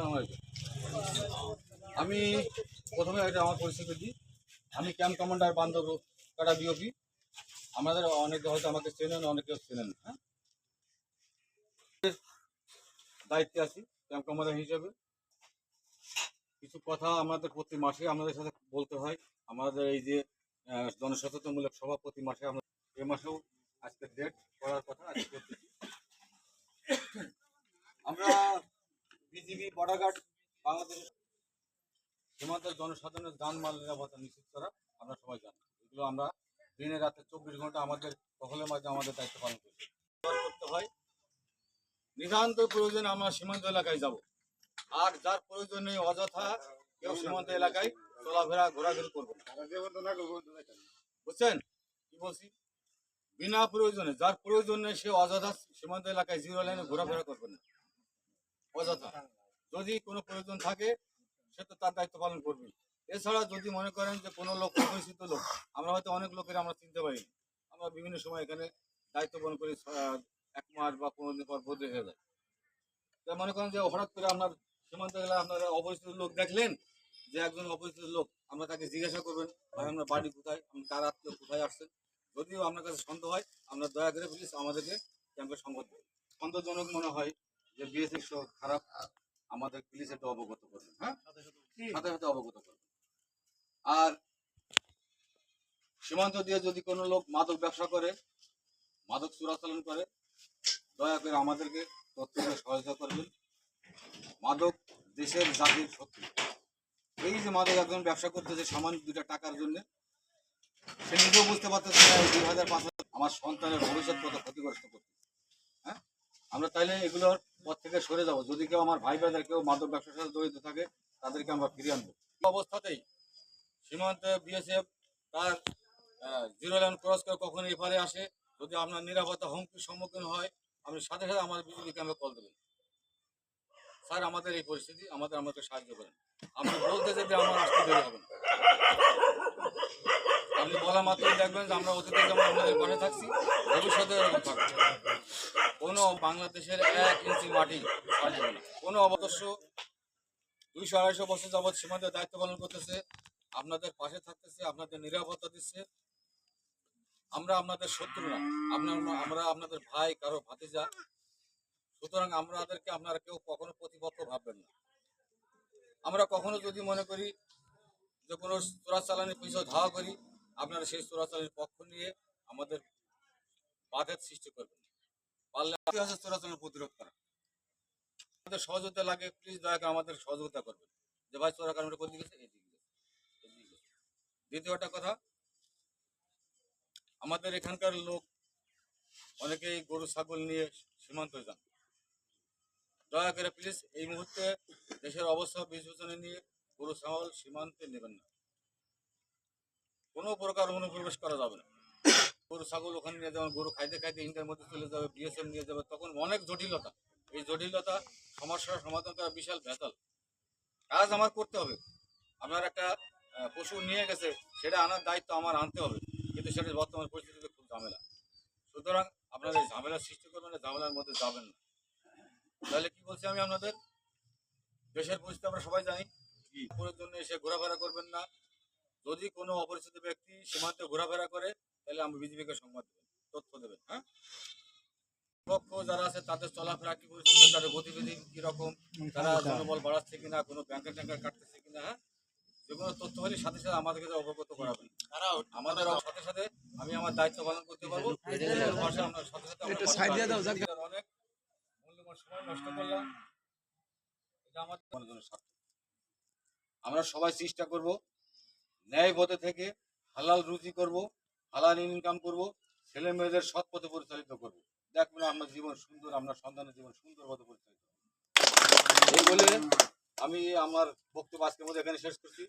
আসসালামু আলাইকুম। আমি প্রথমে এটা আমার পরিচিতি দিই আমি ক্যাম্প কমান্ডার বান্ধব কাটা বিওপি? আমাদের অনেকে হয়তো আমাকে চেনেন অনেকে চেনেন হ্যাঁ? দায়িত্বে আছি, ক্যাম্প কমান্ডার হিসেবে। কিছু কথা আমাদের প্রতি মাসে আমাদের সাথে বলতে হয়। আমাদের এই যে জনসচেতনমূলক সভা প্রতি মাসে আমরা এ মাসেও আজকে ডেট করার কথা আজকে করতেছি আমরা বিজিবি বর্ডার গার্ড বাংলাদেশ সীমান্তের জনসাধারণের যানমাল নিরাপত্তা নিশ্চিত করা আমরা সবাই জানি। এগুলো আমরা দিনে রাতে চব্বিশ ঘণ্টা আমাদের দখলের মাঝে আমাদের দায়িত্ব পালন করি। করতে হয়। নিতান্ত প্রয়োজনে আমরা সীমান্ত এলাকায় যাব। আর যার প্রয়োজনে অযথা কেউ সীমান্ত এলাকায় চলাফেরা, ঘোরাঘুরি করবে বুঝছেন? কি বলছি? বিনা প্রয়োজনে, যার প্রয়োজন সে অযথা সীমান্ত এলাকায় জিরো লাইনে ঘোরাফেরা করবে না। অযথা। যদি কোনো প্রয়োজন থাকে, সে তো তার দায়িত্ব পালন করবে। এছাড়া যদি মনে করেন যে কোনো লোক, অপরিচিত লোক, আমরা হয়তো অনেক লোকের আমরা চিনতে পারি আমরা বিভিন্ন সময় এখানে দায়িত্ব পালন করি এক মাস বা পনেরো দিন পর বদলে হয়ে যায়। তো মনে করেন যে হঠাৎ করে আপনার সীমান্ত গেলে আপনারা অপরিচিত লোক দেখলেন যে একজন অপরিচিত লোক, আমরা তাকে জিজ্ঞাসা করবেন, ভাই, আপনার বাড়ি কোথায়? আপনি কার আত্মীয়? কোথায় আসছেন? যদিও আপনার কাছে সন্দেহ হয় আমরা দয়া করে প্লিজ আমাদেরকে ক্যাম্পে সংবাদ দেবেন সন্দেহজনক মনে হয় যে বিএসএফ খারাপ আমাদের পুলিশ একটু অবগত করবেন হ্যাঁ? সাথে সাথে অবগত করবেন আর সীমান্ত দিয়ে যদি কোনো লোক মাদক ব্যবসা করে মাদক চোরাচালান করে দয়া করে আমাদেরকে তথ্য সহায়তা করবেন। মাদক দেশের জাতির শত্রু। এই যে মাদক একজন ব্যবসা করতেছে সামান্য দুটা টাকার জন্য সে নিজেও বুঝতে পারতেছে না দুই হাজার পাঁচ হাজার আমার সন্তানের ভবিষ্যৎ কত ক্ষতিগ্রস্ত করতে হ্যাঁ? আমরা তাইলে এগুলোর পর থেকে সরে যাব। যদি কেউ আমার ভাই ভাইদের কেউ মাদক ব্যবসার সাথে জড়িত থাকে, তাদেরকে আমরা ফিরিয়ে আনব। অবস্থাতেই সীমান্তে বিএসএফ তার জিরো লাইন ক্রস করে কখনো এপারে আসে। যদি আপনার নিরাপত্তা হুমকির সম্মুখীন হয়, আপনি সাথে সাথে আমাদের বিজেপি ক্যাম্পে কল দেবেন। স্যার, আমাদের এই পরিস্থিতি, আমাদের, আমাকে সাহায্য করেন। আপনি বলতে যেতে আমার আসতে দেরি হবে আপনি বলা মাত্রই দেখবেন যে আমরা অতীতে যেমন আপনাদের পাশে থাকছি ভবিষ্যতে এরকম থাকব। কোনো বাংলাদেশের এক ইঞ্চি মাটি কোনো অবদস্য দুইশো, আড়াইশো বছর যাবৎ সীমান্তের দায়িত্ব পালন করতেছে, আপনাদের পাশে থাকতেছে, আপনাদের নিরাপত্তা দিচ্ছে। আমরা আপনাদের শত্রু না। আপনার আমরা আপনাদের ভাই, কারও ভাতিজা। সুতরাং আমাদেরকে আপনারা কেউ কখনো প্রতিপক্ষ ভাববেন না। আমরা কখনো যদি মনে করি যে কোনো চোরাচালানের পিছনে ধাওয়া করি, আপনারা সেই চোরাচালানের পক্ষ নিয়ে আমাদের বাধের সৃষ্টি করবেন। প্রতিরোধ করা। আমাদের সহযোগিতা লাগে প্লিজ দয়া করে আমাদের সহযোগিতা করবেন। যে ভাই কোন দিকে। দ্বিতীয়টা কথা, আমাদের এখানকার লোক অনেকেই গরু, ছাগল নিয়ে সীমান্ত যান। দয়া করে প্লিজ এই মুহূর্তে দেশের অবস্থা বিবেচনা নিয়ে গরু, ছাগল সীমান্তে নেবেন না। কোনো প্রকার অনুপ্রবেশ করা যাবে না। গরু, ছাগল ওখানে নিয়ে যাবেন গরু খাইতে খাইতে ইন্টার মধ্যে চলে যাবে বিএসএম নিয়ে যাবে, তখন অনেক জটিলতা। এই জটিলতা সমস্যার সমাধান করা বিশাল ভেতাল কাজ আমার করতে হবে। আপনার একটা পশু নিয়ে গেছে, সেটা আনার দায়িত্ব আমার আনতে হবে। কিন্তু সেটা বর্তমান পরিস্থিতিতে খুব ঝামেলা। সুতরাং আপনারা এই ঝামেলার সৃষ্টি করবেন ঝামেলার মধ্যে যাবেন না। তাহলে কি বলছি আমি আপনাদের? দেশের পরিস্থিতি আমরা সবাই জানি। পুরের জন্য এসে ঘোরাফেরা করবেন না। যদি কোনো অপরিচিত ব্যক্তি সীমান্তে ঘোরাফেরা করে তাহলে আমি বিজেপিকে সংবাদ দেবেন তথ্য দেবেন হ্যাঁ? পক্ষ যারা আছে তাদের চলাফেরা কি পরিস্থিতি তাদের গতিবিধি কীরকম তারা জনবল বাড়াচ্ছে কিনা কোনো ব্যাংকের ট্যাঙ্কার কাটতেছে কিনা হ্যাঁ? যে কোনো তথ্য হলে সাথে সাথে আমাদেরকে অবগত করাবেন। আমাদের সাথে সাথে আমি আমার দায়িত্ব পালন করতে পারব। আমরা সাথে সাথে আমরা। অনেক মূল্যবান সময় নষ্ট করলাম। এটা আমাদের মনের জন্য স্বার্থ আমরা সবাই চেষ্টা করব ন্যায় পথে থেকে হালাল রুজি করব, হালাল ইনকাম করব, ছেলে মেয়েদের সৎ পথে পরিচালিত করব দেখবেন আমরা জীবন সুন্দর, আমরা সন্তানের জীবন সুন্দর পথে পরিচালিত। এই বলে আমি আমার বক্তব্য আজকের মধ্যে এখানে শেষ করছি